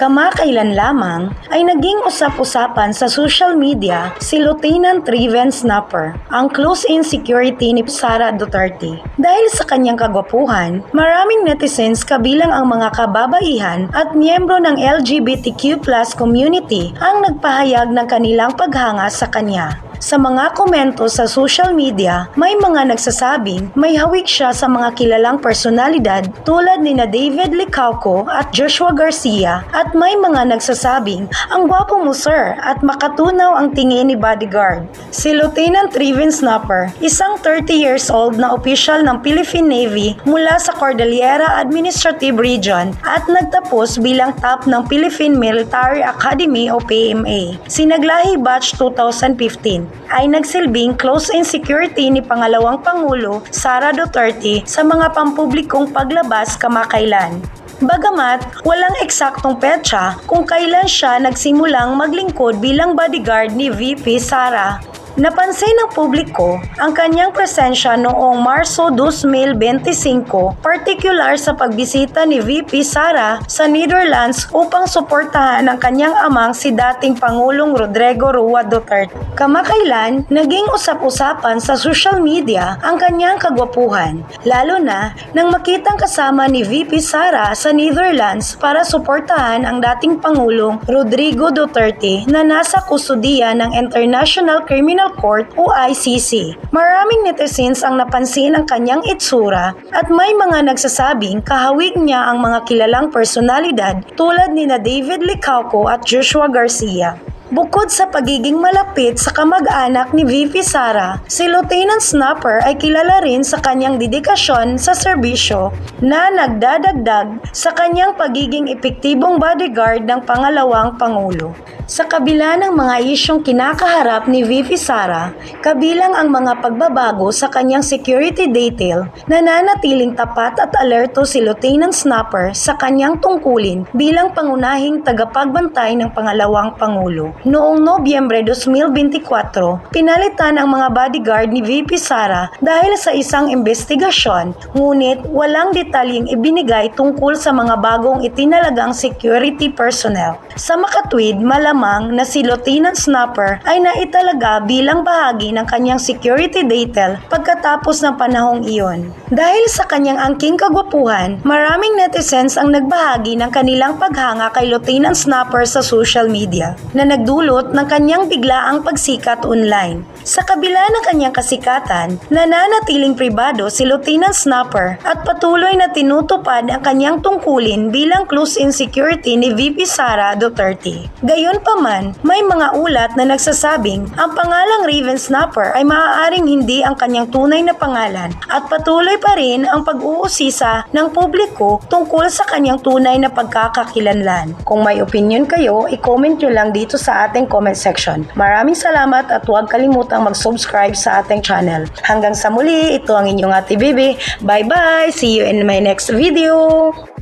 Kamakailan lamang ay naging usap-usapan sa social media si Lieutenant Riven Snapper, ang close-in security ni Sara Duterte. Dahil sa kanyang kagwapuhan, maraming netizens kabilang ang mga kababaihan at miyembro ng LGBTQ community ang nagpahayag ng kanilang paghanga sa kanya. Sa mga komento sa social media, may mga nagsasabing may hawig siya sa mga kilalang personalidad tulad ni na David Licauco at Joshua Garcia at may mga nagsasabing ang gwapo mo sir at makatunaw ang tingin ni bodyguard. Si Lieutenant Riven Snapper, isang 30 years old na official ng Philippine Navy mula sa Cordillera Administrative Region at nagtapos bilang top ng Philippine Military Academy o PMA. Sinaglahi Batch 2015 ay nagsilbing close-in security ni pangalawang Pangulo Sara Duterte sa mga pampublikong paglabas kamakailan. Bagamat walang eksaktong petsa kung kailan siya nagsimulang maglingkod bilang bodyguard ni VP Sara, Napansin ng publiko ang kanyang presensya noong Marso 2025, particular sa pagbisita ni VP Sara sa Netherlands upang suportahan ang kanyang amang si dating Pangulong Rodrigo Rua Duterte. Kamakailan, naging usap-usapan sa social media ang kanyang kagwapuhan, lalo na nang makitang kasama ni VP Sara sa Netherlands para suportahan ang dating Pangulong Rodrigo Duterte na nasa kustudiya ng International Criminal Court o ICC. Maraming netizens ang napansin ang kanyang itsura at may mga nagsasabing kahawig niya ang mga kilalang personalidad tulad ni na David Licauco at Joshua Garcia. Bukod sa pagiging malapit sa kamag-anak ni VP Sara, si Lieutenant Snapper ay kilala rin sa kanyang dedikasyon sa serbisyo na nagdadagdag sa kanyang pagiging epektibong bodyguard ng pangalawang Pangulo. Sa kabila ng mga isyong kinakaharap ni VP Sara, kabilang ang mga pagbabago sa kanyang security detail, nananatiling tapat at alerto si Lieutenant Snapper sa kanyang tungkulin bilang pangunahing tagapagbantay ng pangalawang Pangulo. Noong Nobyembre 2024, pinalitan ang mga bodyguard ni VP Sara dahil sa isang investigasyon, ngunit walang detalyeng ibinigay tungkol sa mga bagong itinalagang security personnel. Sa makatwid, malamang na si Lieutenant Snapper ay naitalaga bilang bahagi ng kanyang security detail pagkatapos ng panahong iyon. Dahil sa kanyang angking kagwapuhan, maraming netizens ang nagbahagi ng kanilang paghanga kay Lieutenant Snapper sa social media na nagdulot ng kanyang biglaang pagsikat online. Sa kabila ng kanyang kasikatan, nananatiling pribado si Lieutenant Snapper at patuloy na tinutupad ang kanyang tungkulin bilang close-in security ni VP Sara Duterte. Gayunpaman, may mga ulat na nagsasabing ang pangalang Raven Snapper ay maaaring hindi ang kanyang tunay na pangalan at patuloy pa rin ang pag-uusisa ng publiko tungkol sa kanyang tunay na pagkakakilanlan. Kung may opinion kayo, i-comment nyo lang dito sa ating comment section. Maraming salamat at huwag kalimutang mag-subscribe sa ating channel. Hanggang sa muli, ito ang inyong ate Bibi. Bye-bye! See you in my next video!